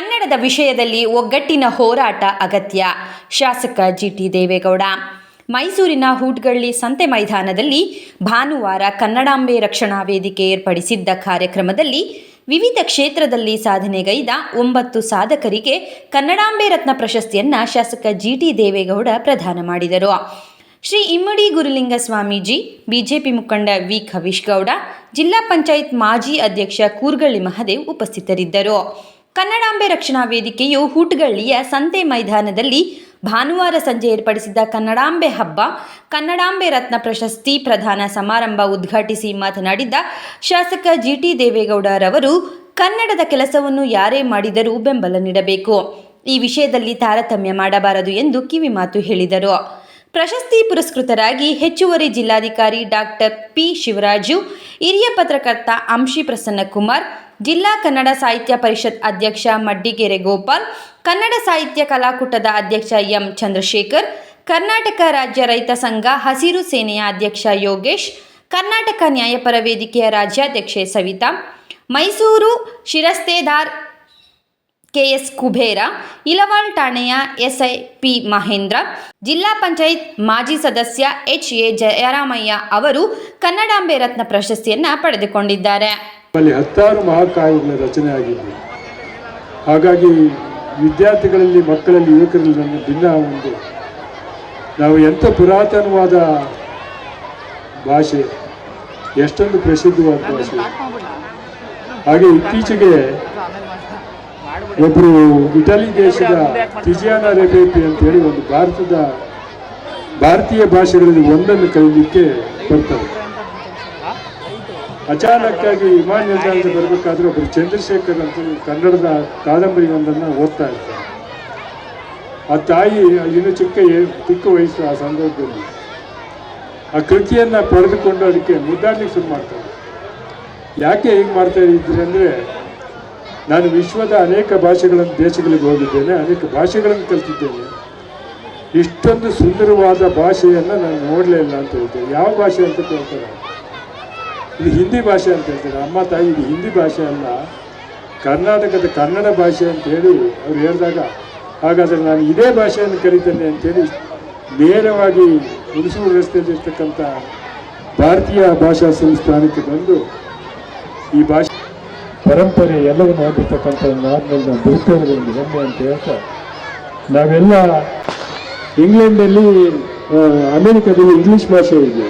ಕನ್ನಡದ ವಿಷಯದಲ್ಲಿ ಒಗ್ಗಟ್ಟಿನ ಹೋರಾಟ ಅಗತ್ಯ. ಶಾಸಕ ಜಿಟಿ ದೇವೇಗೌಡ. ಮೈಸೂರಿನ ಹೂಟ್ಗಳ್ಳಿ ಸಂತೆ ಮೈದಾನದಲ್ಲಿ ಭಾನುವಾರ ಕನ್ನಡಾಂಬೆ ರಕ್ಷಣಾ ವೇದಿಕೆ ಏರ್ಪಡಿಸಿದ್ದ ಕಾರ್ಯಕ್ರಮದಲ್ಲಿ ವಿವಿಧ ಕ್ಷೇತ್ರದಲ್ಲಿ ಸಾಧನೆಗೈದ ಒಂಬತ್ತು ಸಾಧಕರಿಗೆ ಕನ್ನಡಾಂಬೆ ರತ್ನ ಪ್ರಶಸ್ತಿಯನ್ನು ಶಾಸಕ ಜಿಟಿ ದೇವೇಗೌಡ ಪ್ರದಾನ ಮಾಡಿದರು. ಶ್ರೀ ಇಮ್ಮಡಿ ಗುರುಲಿಂಗ ಸ್ವಾಮೀಜಿ ಬಿಜೆಪಿ ಮುಖಂಡ ವಿ. ಖವೀಶ್ ಗೌಡ ಜಿಲ್ಲಾ ಪಂಚಾಯತ್ ಮಾಜಿ ಅಧ್ಯಕ್ಷ ಕೂರ್ಗಳ್ಳಿ ಮಹದೇವ್ ಉಪಸ್ಥಿತರಿದ್ದರು. ಕನ್ನಡಾಂಬೆ ರಕ್ಷಣಾ ವೇದಿಕೆಯು ಹೂಟ್ಗಳ್ಳಿಯ ಸಂತೆ ಮೈದಾನದಲ್ಲಿ ಭಾನುವಾರ ಸಂಜೆ ಏರ್ಪಡಿಸಿದ್ದ ಕನ್ನಡಾಂಬೆ ಹಬ್ಬ, ಕನ್ನಡಾಂಬೆ ರತ್ನ ಪ್ರಶಸ್ತಿ ಪ್ರಧಾನ ಸಮಾರಂಭ ಉದ್ಘಾಟಿಸಿ ಮಾತನಾಡಿದ ಶಾಸಕ ಜಿಟಿ ದೇವೇಗೌಡರವರು, ಕನ್ನಡದ ಕೆಲಸವನ್ನು ಯಾರೇ ಮಾಡಿದರೂ ಬೆಂಬಲ ನೀಡಬೇಕು. ಈ ವಿಷಯದಲ್ಲಿ ತಾರತಮ್ಯ ಮಾಡಬಾರದು ಎಂದು ಕಿವಿಮಾತು ಹೇಳಿದರು. ಪ್ರಶಸ್ತಿ ಪುರಸ್ಕೃತರಾಗಿ ಹೆಚ್ಚುವರಿ ಜಿಲ್ಲಾಧಿಕಾರಿ ಡಾಕ್ಟರ್ ಪಿ ಶಿವರಾಜು, ಹಿರಿಯ ಪತ್ರಕರ್ತ ಅಂಶಿ ಪ್ರಸನ್ನಕುಮಾರ್, ಜಿಲ್ಲಾ ಕನ್ನಡ ಸಾಹಿತ್ಯ ಪರಿಷತ್ ಅಧ್ಯಕ್ಷ ಮಡ್ಡಿಗೆರೆ ಗೋಪಾಲ್, ಕನ್ನಡ ಸಾಹಿತ್ಯ ಕಲಾಕೂಟದ ಅಧ್ಯಕ್ಷ ಎಂ ಚಂದ್ರಶೇಖರ್, ಕರ್ನಾಟಕ ರಾಜ್ಯ ರೈತ ಸಂಘ ಹಸಿರು ಸೇನೆಯ ಅಧ್ಯಕ್ಷ ಯೋಗೇಶ್, ಕರ್ನಾಟಕ ನ್ಯಾಯಪರ ವೇದಿಕೆಯ ರಾಜ್ಯಾಧ್ಯಕ್ಷೆ ಸವಿತಾ, ಮೈಸೂರು ಶಿರಸ್ತೇದಾರ್ ಕೆಎಸ್ ಕುಬೇರ, ಇಲವಾಳ್ ಠಾಣೆಯ ಎಸ್ಐ ಪಿ ಮಹೇಂದ್ರ, ಜಿಲ್ಲಾ ಪಂಚಾಯತ್ ಮಾಜಿ ಸದಸ್ಯ ಎಚ್ ಎ ಜಯರಾಮಯ್ಯ ಅವರು ಕನ್ನಡಾಂಬೆ ರತ್ನ ಪ್ರಶಸ್ತಿಯನ್ನ ಪಡೆದುಕೊಂಡಿದ್ದಾರೆ. ಅಲ್ಲಿ ಹತ್ತಾರು ಮಹಾಕಾವ್ಯಗಳ ರಚನೆ ಆಗಿದೆ ಹಾಗಾಗಿ ವಿದ್ಯಾರ್ಥಿಗಳಲ್ಲಿ, ಮಕ್ಕಳಲ್ಲಿ, ಯುವಕರಲ್ಲಿ ನನ್ನ ಭಿನ್ನ ಒಂದು, ನಾವು ಎಂಥ ಪುರಾತನವಾದ ಭಾಷೆ, ಎಷ್ಟೊಂದು ಪ್ರಸಿದ್ಧವಾದ ಭಾಷೆ. ಹಾಗೆ ಇತ್ತೀಚೆಗೆ ಒಬ್ಬರು ಇಟಲಿ ದೇಶದ ತಿಜಿಯಾನ ಅಂತ ಅಂತೇಳಿ ಒಂದು ಭಾರತದ ಭಾರತೀಯ ಭಾಷೆಗಳಲ್ಲಿ ಒಂದನ್ನು ಕಲಿಯಲಿಕ್ಕೆ ಬರ್ತಾರೆ ಅಚಾನಕ್ಕಾಗಿ ವಿಮಾನ ನಿಲ್ದಾಣಕ್ಕೆ ಬರಬೇಕಾದ್ರೆ ಒಬ್ಬರು ಚಂದ್ರಶೇಖರ್ ಅಂತ ಕನ್ನಡದ ಕಾದಂಬರಿ ಒಂದನ್ನು ಓದ್ತಾ ಇರ್ತಾರೆ. ಆ ತಾಯಿ ಇನ್ನು ಚಿಕ್ಕ ಚಿಕ್ಕ ವಯಸ್ಸು ಆ ಸಂದರ್ಭದಲ್ಲಿ ಆ ಕೃತಿಯನ್ನು ಪಡೆದುಕೊಂಡು ಅದಕ್ಕೆ ಮುದ್ದಾಡ್ಲಿಕ್ಕೆ ಶುರು ಮಾಡ್ತಾರೆ. ಯಾಕೆ ಹೀಗೆ ಮಾಡ್ತಾ ಇದ್ರಿ ಅಂದರೆ ನಾನು ವಿಶ್ವದ ಅನೇಕ ಭಾಷೆಗಳನ್ನು, ದೇಶಗಳಿಗೆ ಹೋಗಿದ್ದೇನೆ, ಅನೇಕ ಭಾಷೆಗಳನ್ನು ಕಲಿತಿದ್ದೇನೆ. ಇಷ್ಟೊಂದು ಸುಂದರವಾದ ಭಾಷೆಯನ್ನು ನಾನು ನೋಡಲೇ ಇಲ್ಲ ಅಂತ ಹೇಳ್ತೇನೆ ಯಾವ ಭಾಷೆ ಅಂತ ಕೇಳ್ತಾರೆ? ಇದು ಹಿಂದಿ ಭಾಷೆ ಅಂತ ಹೇಳ್ತಾರೆ. ಅಮ್ಮ, ತಾಯಿ, ಇದು ಹಿಂದಿ ಭಾಷೆ ಅಲ್ಲ. ಕರ್ನಾಟಕದ ಕನ್ನಡ ಭಾಷೆ ಅಂತ ಹೇಳಿ ಅವ್ರು ಹೇಳಿದಾಗ, ಹಾಗಾದರೆ ನಾನು ಇದೇ ಭಾಷೆಯನ್ನು ಕಲಿತೇನೆ ಅಂತೇಳಿ ನೇರವಾಗಿ ಹುಣಸೂರು ರಸ್ತೆಯಲ್ಲಿರ್ತಕ್ಕಂಥ ಭಾರತೀಯ ಭಾಷಾ ಸಂಸ್ಥಾನಕ್ಕೆ ಬಂದು ಈ ಭಾಷೆ ಪರಂಪರೆ ಎಲ್ಲವನ್ನು ಹೊಂದಿರ್ತಕ್ಕಂಥ ನಾವು ಬದುಕೋದು ಒಂದು ಹೆಮ್ಮೆ ಅಂತ ಹೇಳ್ತಾ ನಾವೆಲ್ಲ ಇಂಗ್ಲೆಂಡಲ್ಲಿ ಅಮೆರಿಕದಲ್ಲಿ ಇಂಗ್ಲಿಷ್ ಭಾಷೆ ಇದೆ.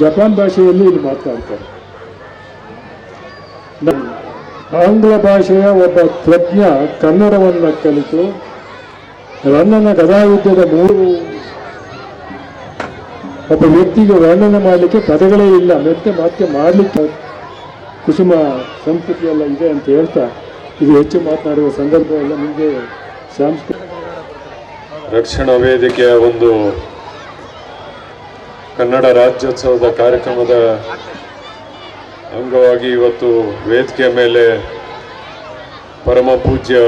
ಜಪಾನ್ ಭಾಷೆಯಲ್ಲಿ ಇಲ್ಲಿ ಮಾತನಾಡ್ತಾರೆ ಆಂಗ್ಲ ಭಾಷೆಯ ಒಬ್ಬ ತಜ್ಞ ಕನ್ನಡವನ್ನು ಕಲಿತು ರನ್ನನ ಗದಾಯುದ್ಧದ ಮೂರು ಒಬ್ಬ ವ್ಯಕ್ತಿಗೆ ವರ್ಣನೆ ಮಾಡಲಿಕ್ಕೆ ಪದಗಳೇ ಇಲ್ಲ, ಮತ್ತೆ ಮತ್ತೆ ಮಾಡಲಿಕ್ಕೆ ಕುಸುಮ ಸಂಸ್ಕೃತಿ ಎಲ್ಲ ಇದೆ ಅಂತ ಹೇಳ್ತಾ ಇದು ಹೆಚ್ಚು ಮಾತನಾಡುವ ಸಂದರ್ಭ ಎಲ್ಲ ನಿಮಗೆ ಸಾಂಸ್ಕೃತಿಕ ರಕ್ಷಣಾ ವೇದಿಕೆಯ ಒಂದು ಕನ್ನಡ ರಾಜ್ಯೋತ್ಸವದ ಕಾರ್ಯಕ್ರಮದ ಅಂಗವಾಗಿ ಇವತ್ತು ವೇದಿಕೆಯ ಮೇಲೆ ಪರಮ ಪೂಜ್ಯ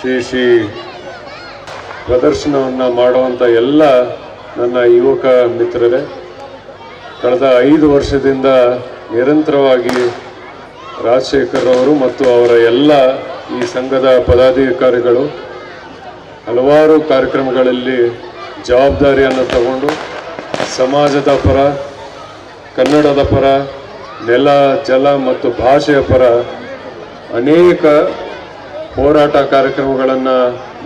ಶ್ರೀ ಶ್ರೀ ಪ್ರದರ್ಶನವನ್ನು ಮಾಡುವಂಥ ಎಲ್ಲ ನನ್ನ ಯುವಕ ಮಿತ್ರರೇ, ಕಳೆದ ಐದು ವರ್ಷದಿಂದ ನಿರಂತರವಾಗಿ ರಾಜಶೇಖರ್ ಅವರು ಮತ್ತು ಅವರ ಎಲ್ಲ ಈ ಸಂಘದ ಪದಾಧಿಕಾರಿಗಳು ಹಲವಾರು ಕಾರ್ಯಕ್ರಮಗಳಲ್ಲಿ ಜವಾಬ್ದಾರಿಯನ್ನು ತಗೊಂಡು ಸಮಾಜದ ಪರ, ಕನ್ನಡದ ಪರ, ನೆಲ, ಜಲ ಮತ್ತು ಭಾಷೆಯ ಪರ ಅನೇಕ ಹೋರಾಟ ಕಾರ್ಯಕ್ರಮಗಳನ್ನು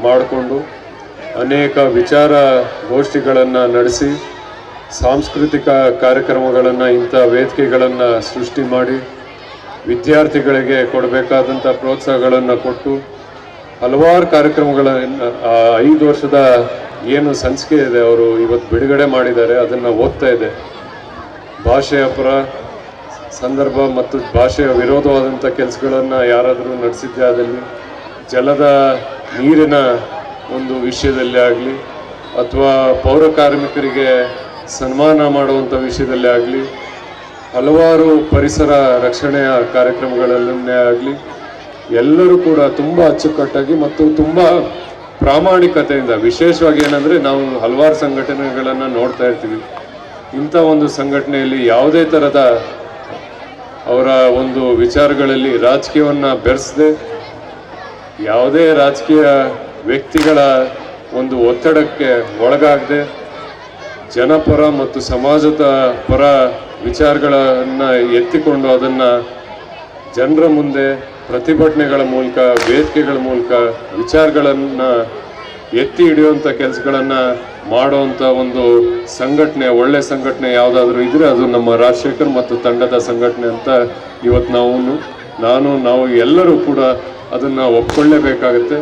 ಮಾಡಿಕೊಂಡು ಅನೇಕ ವಿಚಾರ ಗೋಷ್ಠಿಗಳನ್ನು ನಡೆಸಿ ಸಾಂಸ್ಕೃತಿಕ ಕಾರ್ಯಕ್ರಮಗಳನ್ನು, ಇಂಥ ವೇದಿಕೆಗಳನ್ನು ಸೃಷ್ಟಿ ಮಾಡಿ ವಿದ್ಯಾರ್ಥಿಗಳಿಗೆ ಕೊಡಬೇಕಾದಂಥ ಪ್ರೋತ್ಸಾಹಗಳನ್ನು ಕೊಟ್ಟು ಹಲವಾರು ಕಾರ್ಯಕ್ರಮಗಳನ್ನು ಐದು ವರ್ಷದ ಏನು ಸಂಚಿಕೆ ಇದೆ ಅವರು ಇವತ್ತು ಬಿಡುಗಡೆ ಮಾಡಿದ್ದಾರೆ, ಅದನ್ನು ಓದ್ತಾ ಇದೆ. ಭಾಷೆಯ ಪರ ಸಂದರ್ಭ ಮತ್ತು ಭಾಷೆಯ ವಿರೋಧವಾದಂಥ ಕೆಲಸಗಳನ್ನು ಯಾರಾದರೂ ನಡೆಸಿದ್ದೆ ಅದರಲ್ಲಿ? ಜಲದ ನೀರಿನ ಒಂದು ವಿಷಯದಲ್ಲಿ ಆಗಲಿ, ಅಥವಾ ಪೌರ ಕಾರ್ಮಿಕರಿಗೆ ಸನ್ಮಾನ ಮಾಡುವಂಥ ವಿಷಯದಲ್ಲಿ ಆಗಲಿ, ಹಲವಾರು ಪರಿಸರ ರಕ್ಷಣೆಯ ಕಾರ್ಯಕ್ರಮಗಳಲ್ಲೇ ಆಗಲಿ, ಎಲ್ಲರೂ ಕೂಡ ತುಂಬ ಅಚ್ಚುಕಟ್ಟಾಗಿ ಮತ್ತು ತುಂಬ ಪ್ರಾಮಾಣಿಕತೆಯಿಂದ, ವಿಶೇಷವಾಗಿ ಏನಂದರೆ ನಾವು ಹಲವಾರು ಸಂಘಟನೆಗಳನ್ನು ನೋಡ್ತಾ ಇರ್ತೀವಿ. ಇಂಥ ಒಂದು ಸಂಘಟನೆಯಲ್ಲಿ ಯಾವುದೇ ಥರದ ಅವರ ಒಂದು ವಿಚಾರಗಳಲ್ಲಿ ರಾಜಕೀಯವನ್ನು ಬೆರೆಸದೆ, ಯಾವುದೇ ರಾಜಕೀಯ ವ್ಯಕ್ತಿಗಳ ಒಂದು ಒತ್ತಡಕ್ಕೆ ಒಳಗಾಗದೆ ಜನಪರ ಮತ್ತು ಸಮಾಜದ ಪರ ವಿಚಾರಗಳನ್ನು ಎತ್ತಿಕೊಂಡು ಅದನ್ನು ಜನರ ಮುಂದೆ ಪ್ರತಿಭಟನೆಗಳ ಮೂಲಕ, ವೇದಿಕೆಗಳ ಮೂಲಕ ವಿಚಾರಗಳನ್ನು ಎತ್ತಿ ಹಿಡಿಯುವಂಥ ಕೆಲಸಗಳನ್ನು ಮಾಡುವಂಥ ಒಂದು ಸಂಘಟನೆ, ಒಳ್ಳೆ ಸಂಘಟನೆ ಯಾವುದಾದ್ರೂ ಇದ್ದರೆ ಅದು ನಮ್ಮ ರಾಜಶೇಖರ್ ಮತ್ತು ತಂಡದ ಸಂಘಟನೆ ಅಂತ ಇವತ್ತು ನಾವು, ನಾನು, ನಾವು ಎಲ್ಲರೂ ಕೂಡ ಅದನ್ನು ಒಪ್ಕೊಳ್ಳೇಬೇಕಾಗತ್ತೆ.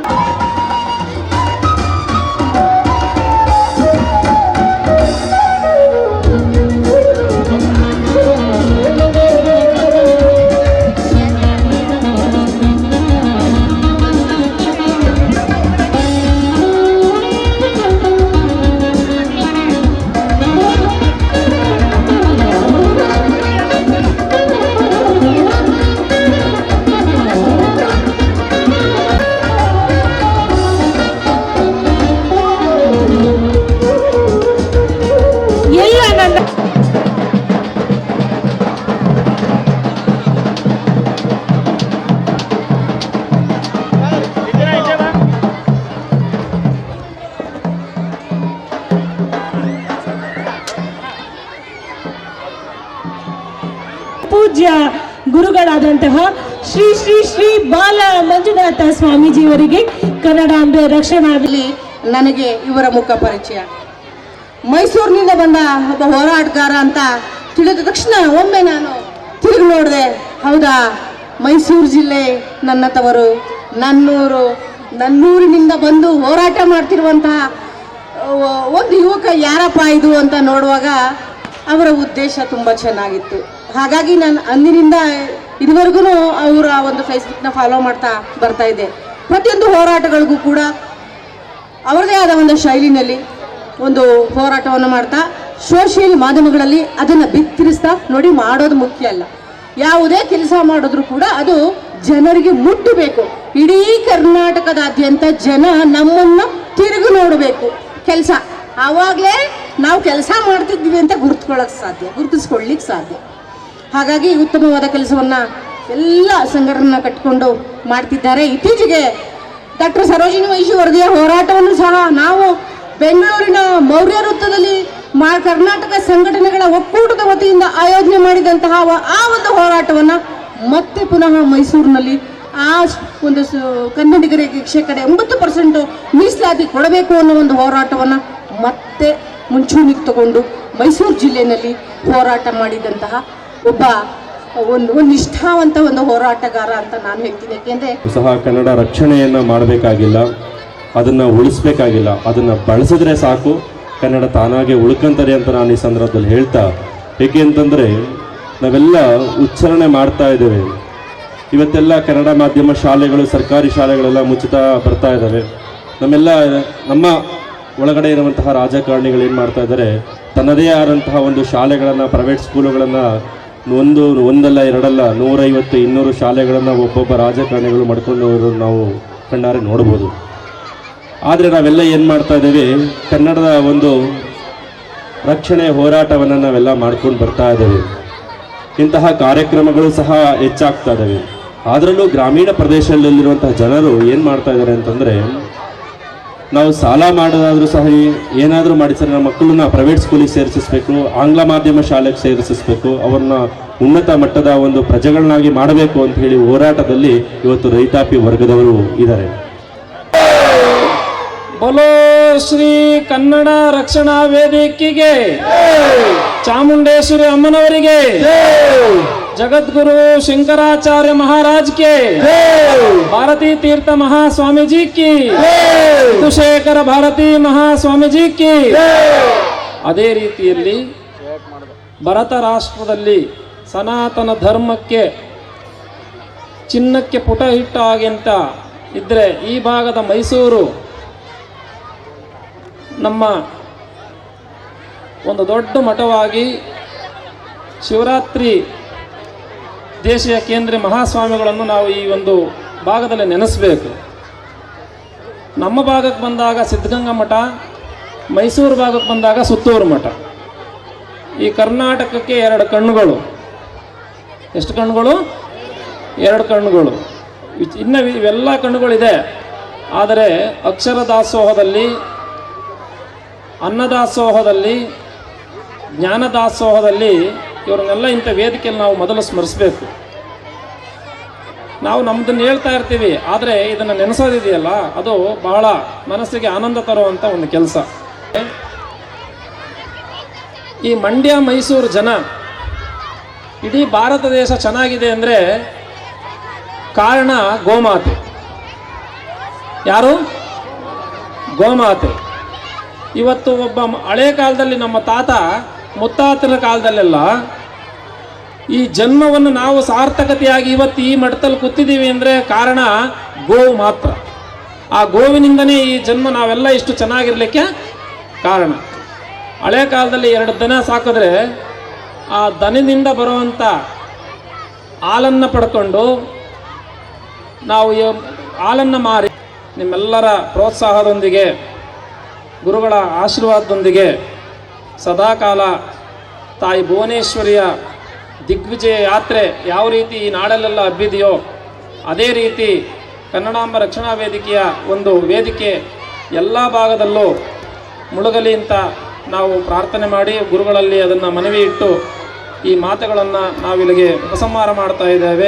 ಪೂಜ್ಯ ಗುರುಗಳಾದಂತಹ ಶ್ರೀ ಶ್ರೀ ಶ್ರೀ ಬಾಲ ಮಂಜುನಾಥ ಸ್ವಾಮೀಜಿಯವರಿಗೆ ಕನ್ನಡಾಂಬೆ ರಕ್ಷಣಾಗಲಿ ನನಗೆ ಇವರ ಮುಖ ಪರಿಚಯ. ಮೈಸೂರಿನಿಂದ ಬಂದ ಒಬ್ಬ ಹೋರಾಟಗಾರ ಅಂತ ತಿಳಿದ ತಕ್ಷಣ ಒಮ್ಮೆ ನಾನು ತಿರುಗಿ ನೋಡಿದೆ, ಹೌದಾ, ಮೈಸೂರು ಜಿಲ್ಲೆ ನನ್ನ ತವರು ನನ್ನೂರು, ನನ್ನೂರಿನಿಂದ ಬಂದು ಹೋರಾಟ ಮಾಡ್ತಿರುವಂತಹ ಒಂದು ಯುವಕ ಯಾರಪ್ಪ ಇದು ಅಂತ ನೋಡುವಾಗ ಅವರ ಉದ್ದೇಶ ತುಂಬ ಚೆನ್ನಾಗಿತ್ತು. ಹಾಗಾಗಿ ನಾನು ಅಂದಿನಿಂದ ಇದುವರೆಗೂ ಅವರ ಒಂದು ಫೇಸ್ಬುಕ್ನ ಫಾಲೋ ಮಾಡ್ತಾ ಬರ್ತಾ ಇದ್ದೆ. ಪ್ರತಿಯೊಂದು ಹೋರಾಟಗಳಿಗೂ ಕೂಡ ಅವರದೇ ಆದ ಒಂದು ಶೈಲಿನಲ್ಲಿ ಒಂದು ಹೋರಾಟವನ್ನು ಮಾಡ್ತಾ ಸೋಷಿಯಲ್ ಮಾಧ್ಯಮಗಳಲ್ಲಿ ಅದನ್ನು ಬಿತ್ತಿರಿಸ್ತಾ ನೋಡಿ ಮಾಡೋದು ಮುಖ್ಯ ಅಲ್ಲ. ಯಾವುದೇ ಕೆಲಸ ಮಾಡಿದ್ರು ಕೂಡ ಅದು ಜನರಿಗೆ ಮುಟ್ಟಬೇಕು. ಇಡೀ ಕರ್ನಾಟಕದಾದ್ಯಂತ ಜನ ನಮ್ಮನ್ನು ತಿರುಗಿ ನೋಡಬೇಕು. ಕೆಲಸ. ಆವಾಗಲೇ ನಾವು ಕೆಲಸ ಮಾಡ್ತಿದ್ವಿ ಅಂತ ಗುರುತ್ಕೊಳ್ಳೋಕೆ ಸಾಧ್ಯ ಗುರುತಿಸ್ಕೊಳ್ಳಿಕ್ಕೆ ಸಾಧ್ಯ. ಹಾಗಾಗಿ ಉತ್ತಮವಾದ ಕೆಲಸವನ್ನು ಎಲ್ಲ ಸಂಘಟನೆ ಕಟ್ಟಿಕೊಂಡು ಮಾಡ್ತಿದ್ದಾರೆ. ಇತ್ತೀಚೆಗೆ ಡಾಕ್ಟರ್ ಸರೋಜಿನಿ ಮಹಿಷಿ ವರದಿಯ ಹೋರಾಟವನ್ನು ಸಹ ನಾವು ಬೆಂಗಳೂರಿನ ಮೌರ್ಯ ವೃತ್ತದಲ್ಲಿ ಮಾ ಕರ್ನಾಟಕ ಸಂಘಟನೆಗಳ ಒಕ್ಕೂಟದ ವತಿಯಿಂದ ಆಯೋಜನೆ ಮಾಡಿದಂತಹ ಆ ಒಂದು ಹೋರಾಟವನ್ನು ಮತ್ತೆ ಪುನಃ ಮೈಸೂರಿನಲ್ಲಿ ಆ ಒಂದು ಕನ್ನಡಿಗರಿಗೆ ಶೇಕಡ ಎಂಬತ್ತು ಪರ್ಸೆಂಟು ಮೀಸಲಾತಿ ಕೊಡಬೇಕು ಅನ್ನೋ ಒಂದು ಹೋರಾಟವನ್ನು ಮತ್ತೆ ಮುಂಚೂಣಿಗೆ ತಗೊಂಡು ಮೈಸೂರು ಜಿಲ್ಲೆಯಲ್ಲಿ ಹೋರಾಟ ಮಾಡಿದಂತಹ ಒಬ್ಬ, ಒಂದು ನಿಷ್ಠಾವಂತ ಒಂದು ಹೋರಾಟಗಾರ ಅಂತ ನಾನು ಹೇಳ್ತೀನಿ. ಯಾಕೆಂದರೆ ಸಹ ಕನ್ನಡ ರಕ್ಷಣೆಯನ್ನು ಮಾಡಬೇಕಾಗಿಲ್ಲ, ಅದನ್ನು ಉಳಿಸ್ಬೇಕಾಗಿಲ್ಲ, ಅದನ್ನು ಬಳಸಿದ್ರೆ ಸಾಕು, ಕನ್ನಡ ತಾನಾಗೆ ಉಳ್ಕಂತಾರೆ ಅಂತ ನಾನು ಈ ಸಂದರ್ಭದಲ್ಲಿ ಹೇಳ್ತಾ ಏಕೆಂತಂದ್ರೆ ನಾವೆಲ್ಲ ಉಚ್ಚಾರಣೆ ಮಾಡ್ತಾ ಇದ್ದೇವೆ. ಇವತ್ತೆಲ್ಲ ಕನ್ನಡ ಮಾಧ್ಯಮ ಶಾಲೆಗಳು, ಸರ್ಕಾರಿ ಶಾಲೆಗಳೆಲ್ಲ ಮುಚ್ಚುತ್ತಾ ಬರ್ತಾ ಇದ್ದಾವೆ. ನಮ್ಮೆಲ್ಲ, ನಮ್ಮ ಒಳಗಡೆ ಇರುವಂತಹ ರಾಜಕಾರಣಿಗಳು ಏನು ಮಾಡ್ತಾ ಇದ್ದಾರೆ, ತನ್ನದೇ ಆದಂತಹ ಒಂದು ಶಾಲೆಗಳನ್ನು ಪ್ರೈವೇಟ್ ಸ್ಕೂಲುಗಳನ್ನು ಒಂದು, ಒಂದಲ್ಲ, ಎರಡಲ್ಲ, ನೂರೈವತ್ತು, ಇನ್ನೂರು ಶಾಲೆಗಳನ್ನು ಒಬ್ಬೊಬ್ಬ ರಾಜಕಾರಣಿಗಳು ಮಾಡ್ಕೊಂಡು ನಾವು ಕಣ್ಣಾರೆ ನೋಡ್ಬೋದು. ಆದರೆ ನಾವೆಲ್ಲ ಏನು ಮಾಡ್ತಾ ಇದ್ದೇವೆ? ಕನ್ನಡದ ಒಂದು ರಕ್ಷಣೆ ಹೋರಾಟವನ್ನು ನಾವೆಲ್ಲ ಮಾಡ್ಕೊಂಡು ಬರ್ತಾ ಇದ್ದೇವೆ. ಇಂತಹ ಕಾರ್ಯಕ್ರಮಗಳು ಸಹ ಹೆಚ್ಚಾಗ್ತಾ ಇದ್ದಾವೆ. ಅದರಲ್ಲೂ ಗ್ರಾಮೀಣ ಪ್ರದೇಶದಲ್ಲಿರುವಂತಹ ಜನರು ಏನು ಮಾಡ್ತಾ ಇದ್ದಾರೆ ಅಂತಂದರೆ ನಾವು ಸಾಲ ಮಾಡೋದಾದರೂ ಸಹ ಏನಾದರೂ ಮಾಡಿ ಸರ್, ನಮ್ಮ ಮಕ್ಕಳನ್ನ ಪ್ರೈವೇಟ್ ಸ್ಕೂಲಿಗೆ ಸೇರಿಸಬೇಕು ಆಂಗ್ಲ ಮಾಧ್ಯಮ ಶಾಲೆಗೆ ಸೇರಿಸಬೇಕು ಅವ್ರನ್ನ ಉನ್ನತ ಮಟ್ಟದ ಒಂದು ಪ್ರಜೆಗಳನ್ನಾಗಿ ಮಾಡಬೇಕು ಅಂತ ಹೇಳಿ ಹೋರಾಟದಲ್ಲಿ ಇವತ್ತು ರೈತಾಪಿ ವರ್ಗದವರು ಇದ್ದಾರೆ. ಬೋಲೋ ಶ್ರೀ ಕನ್ನಡ ರಕ್ಷಣಾ ವೇದಿಕೆಗೆ, ಚಾಮುಂಡೇಶ್ವರಿ ಅಮ್ಮನವರಿಗೆ, ಜಗದ್ಗುರು ಶಂಕರಾಚಾರ್ಯ ಮಹಾರಾಜ್ ಕೆ ಭಾರತೀ ತೀರ್ಥ ಮಹಾಸ್ವಾಮೀಜಿ ಕಿ ಕುಶೇಖರ ಭಾರತಿ ಮಹಾಸ್ವಾಮೀಜಿ ಕಿ ಅದೇ ರೀತಿಯಲ್ಲಿ ಭರತ ರಾಷ್ಟ್ರದಲ್ಲಿ ಸನಾತನ ಧರ್ಮಕ್ಕೆ ಚಿನ್ನಕ್ಕೆ ಪುಟ ಅಂತ ಇದ್ರೆ ಈ ಭಾಗದ ಮೈಸೂರು ನಮ್ಮ ಒಂದು ದೊಡ್ಡ ಮಠವಾಗಿ ಶಿವರಾತ್ರಿ ದೇಶೀಯ ಕೇಂದ್ರ ಮಹಾಸ್ವಾಮಿಗಳನ್ನು ನಾವು ಈ ಒಂದು ಭಾಗದಲ್ಲಿ ನೆನೆಸಬೇಕು. ನಮ್ಮ ಭಾಗಕ್ಕೆ ಬಂದಾಗ ಸಿದ್ಧಗಂಗಾ ಮಠ, ಮೈಸೂರು ಭಾಗಕ್ಕೆ ಬಂದಾಗ ಸುತ್ತೂರು ಮಠ. ಈ ಕರ್ನಾಟಕಕ್ಕೆ ಎರಡು ಕಣ್ಣುಗಳು. ಎಷ್ಟು ಕಣ್ಣುಗಳು? ಎರಡು ಕಣ್ಣುಗಳು. ಇನ್ನು ಇವೆಲ್ಲ ಕಣ್ಣುಗಳಿದೆ. ಆದರೆ ಅಕ್ಷರ ದಾಸೋಹದಲ್ಲಿ ಅನ್ನದಾಸೋಹದಲ್ಲಿ, ಜ್ಞಾನದಾಸೋಹದಲ್ಲಿ ಇವ್ರನ್ನೆಲ್ಲ ಇಂಥ ವೇದಿಕೆಯಲ್ಲಿ ನಾವು ಮೊದಲು ಸ್ಮರಿಸಬೇಕು. ನಾವು ನಮ್ಮದನ್ನು ಹೇಳ್ತಾ ಇರ್ತೀವಿ, ಆದರೆ ಇದನ್ನು ನೆನೆಸೋದಿದೆಯಲ್ಲ, ಅದು ಬಹಳ ಮನಸ್ಸಿಗೆ ಆನಂದ ತರುವಂಥ ಒಂದು ಕೆಲಸ. ಈ ಮಂಡ್ಯ, ಮೈಸೂರು ಜನ, ಇಡೀ ಭಾರತ ದೇಶ ಚೆನ್ನಾಗಿದೆ ಅಂದರೆ ಕಾರಣ ಗೋಮಾತೆ. ಯಾರು? ಗೋಮಾತೆ. ಇವತ್ತು ಒಬ್ಬ ಹಳೆ ಕಾಲದಲ್ಲಿ ನಮ್ಮ ತಾತ ಮುತ್ತಾತನ ಕಾಲದಲ್ಲೆಲ್ಲ ಈ ಜನ್ಮವನ್ನು ನಾವು ಸಾರ್ಥಕತೆಯಾಗಿ ಇವತ್ತು ಈ ಮಠದಲ್ಲಿ ಕೂತಿದ್ದೀವಿ ಅಂದರೆ ಕಾರಣ ಗೋವು ಮಾತ್ರ. ಆ ಗೋವಿನಿಂದನೇ ಈ ಜನ್ಮ ನಾವೆಲ್ಲ ಇಷ್ಟು ಚೆನ್ನಾಗಿರಲಿಕ್ಕೆ ಕಾರಣ. ಹಳೆ ಕಾಲದಲ್ಲಿ ಎರಡು ದನ ಸಾಕಿದ್ರೆ ಆ ದನದಿಂದ ಬರುವಂಥ ಹಾಲನ್ನು ಪಡ್ಕೊಂಡು ನಾವು ಹಾಲನ್ನು ಮಾರಿ ನಿಮ್ಮೆಲ್ಲರ ಪ್ರೋತ್ಸಾಹದೊಂದಿಗೆ ಗುರುಗಳ ಆಶೀರ್ವಾದದೊಂದಿಗೆ ಸದಾಕಾಲ ತಾಯಿ ಭುವನೇಶ್ವರಿಯ ದಿಗ್ವಿಜಯ ಯಾತ್ರೆ ಯಾವ ರೀತಿ ಈ ನಾಡಲ್ಲೆಲ್ಲ ಹಬ್ಬಿದೆಯೋ ಅದೇ ರೀತಿ ಕನ್ನಡಾಂಬ ರಕ್ಷಣಾ ವೇದಿಕೆಯ ಒಂದು ವೇದಿಕೆ ಎಲ್ಲ ಭಾಗದಲ್ಲೂ ಮುಳುಗಲಿ ಅಂತ ನಾವು ಪ್ರಾರ್ಥನೆ ಮಾಡಿ ಗುರುಗಳಲ್ಲಿ ಅದನ್ನು ಮನವಿ ಇಟ್ಟು ಈ ಮಾತುಗಳನ್ನು ನಾವಿಲ್ಲಿಗೆ ಉಪಸಂಹಾರ ಮಾಡ್ತಾ ಇದ್ದೇವೆ.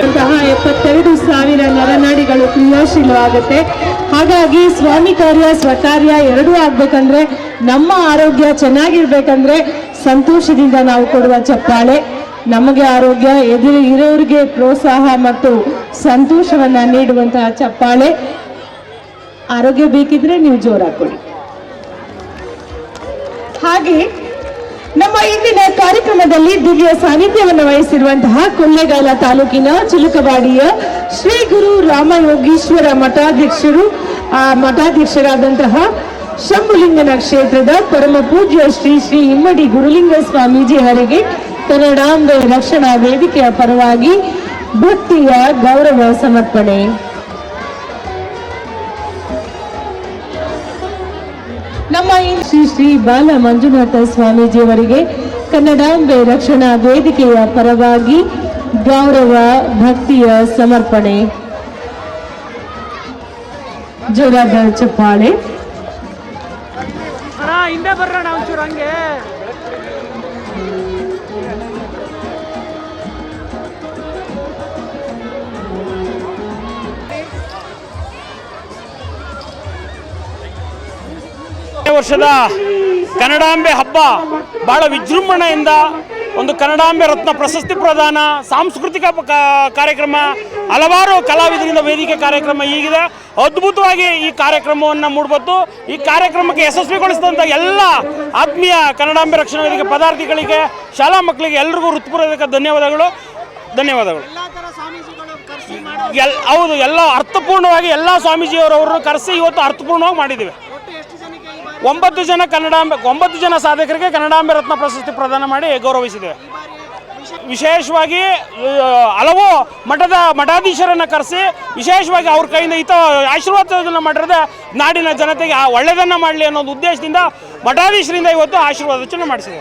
ಎಪ್ಪತ್ತೆರಡು ಸಾವಿರ ನರನಾಡಿಗಳು ಕ್ರಿಯಾಶೀಲವಾಗುತ್ತೆ. ಹಾಗಾಗಿ ಸ್ವಾಮಿ ಕಾರ್ಯ, ಸ್ವಕಾರ್ಯ ಎರಡೂ ಆಗ್ಬೇಕಂದ್ರೆ ನಮ್ಮ ಆರೋಗ್ಯ ಚೆನ್ನಾಗಿರ್ಬೇಕಂದ್ರೆ ಸಂತೋಷದಿಂದ ನಾವು ಕೊಡುವ ಚಪ್ಪಾಳೆ. ನಮಗೆ ಆರೋಗ್ಯ, ಎದುರು ಇರೋರಿಗೆ ಪ್ರೋತ್ಸಾಹ ಮತ್ತು ಸಂತೋಷವನ್ನ ನೀಡುವಂತಹ ಚಪ್ಪಾಳೆ. ಆರೋಗ್ಯ ಬೇಕಿದ್ರೆ ನೀವು ಜೋರಾಗಿ ಕೊಡಿ. ಹಾಗೆ ನಮ್ಮ ಇಂದಿನ ಕಾರ್ಯಕ್ರಮದಲ್ಲಿ ದಿವ್ಯ ಸಾನ್ನಿಧ್ಯವನ್ನು ವಹಿಸಿರುವಂತಹ ಕೊಳ್ಳೇಗಾಲ ತಾಲೂಕಿನ ಚಿಲುಕವಾಡಿಯ ಶ್ರೀ ಗುರು ರಾಮಯೋಗೀಶ್ವರ ಮಠಾಧ್ಯಕ್ಷರು, ಆ ಮಠಾಧ್ಯಕ್ಷರಾದಂತಹ ಶಂಭುಲಿಂಗನ ಕ್ಷೇತ್ರದ ಪರಮ ಪೂಜ್ಯ ಶ್ರೀ ಶ್ರೀ ಇಮ್ಮಡಿ ಗುರುಲಿಂಗ ಸ್ವಾಮೀಜಿ ಹರಿಗೆ ಕನ್ನಡಾಂಬೆ ರಕ್ಷಣಾ ವೇದಿಕೆಯ ಪರವಾಗಿ ಭಕ್ತಿಯ ಗೌರವ ಸಮರ್ಪಣೆ. ಶ್ರೀ ಶ್ರೀ ಬಾಲ ಮಂಜುನಾಥ ಸ್ವಾಮೀಜಿಯವರಿಗೆ ಕನ್ನಡಾಂಬೆ ರಕ್ಷಣಾ ವೇದಿಕೆಯ ಪರವಾಗಿ ಗೌರವ, ಭಕ್ತಿಯ ಸಮರ್ಪಣೆ. ಜೋರಾದ ಚಪ್ಪಾಳೆ. ಹಿಂದೆ ಬರ್ರ ನಾವು ವರ್ಷದ ಕನ್ನಡಾಂಬೆ ಹಬ್ಬ ಬಹಳ ವಿಜೃಂಭಣೆಯಿಂದ ಒಂದು ಕನ್ನಡಾಂಬೆ ರತ್ನ ಪ್ರಶಸ್ತಿ ಪ್ರದಾನ ಸಾಂಸ್ಕೃತಿಕ ಕಾರ್ಯಕ್ರಮ ಹಲವಾರು ಕಲಾವಿದರಿಂದ ವೇದಿಕೆ ಕಾರ್ಯಕ್ರಮ ಈಗಿದೆ. ಅದ್ಭುತವಾಗಿ ಈ ಕಾರ್ಯಕ್ರಮವನ್ನು ಮೂಡ್ಬತ್ತು. ಈ ಕಾರ್ಯಕ್ರಮಕ್ಕೆ ಯಶಸ್ವಿಗೊಳಿಸಿದಂಥ ಎಲ್ಲ ಆತ್ಮೀಯ ಕನ್ನಡಾಂಬೆ ರಕ್ಷಣಾ ವೇದಿಕೆ ಪದಾರ್ಥಿಗಳಿಗೆ ಶಾಲಾ ಮಕ್ಕಳಿಗೆ ಎಲ್ರಿಗೂ ಹೃತ್ಪೂರ್ವಕ ಧನ್ಯವಾದಗಳು. ಧನ್ಯವಾದಗಳು. ಎಲ್ ಹೌದು ಎಲ್ಲ ಅರ್ಥಪೂರ್ಣವಾಗಿ ಎಲ್ಲ ಸ್ವಾಮೀಜಿಯವರವರು ಕರೆಸಿ ಇವತ್ತು ಅರ್ಥಪೂರ್ಣವಾಗಿ ಮಾಡಿದ್ದೀವಿ. ಒಂಬತ್ತು ಜನ ಕನ್ನಡಾಂಬೆ, ಒಂಬತ್ತು ಜನ ಸಾಧಕರಿಗೆ ಕನ್ನಡಾಂಬೆ ರತ್ನ ಪ್ರಶಸ್ತಿ ಪ್ರದಾನ ಮಾಡಿ ಗೌರವಿಸಿದೆ. ವಿಶೇಷವಾಗಿ ಹಲವು ಮಠದ ಮಠಾಧೀಶರನ್ನು ಕರೆಸಿ, ವಿಶೇಷವಾಗಿ ಅವ್ರ ಕೈಯಿಂದ ಈತ ಆಶೀರ್ವಾದವನ್ನು ಮಾಡಿರದ ನಾಡಿನ ಜನತೆಗೆ ಆ ಒಳ್ಳೆಯದನ್ನು ಮಾಡಲಿ ಅನ್ನೋ ಉದ್ದೇಶದಿಂದ ಮಠಾಧೀಶರಿಂದ ಇವತ್ತು ಆಶೀರ್ವಾದವನ್ನು ಮಾಡಿಸಿದೆ.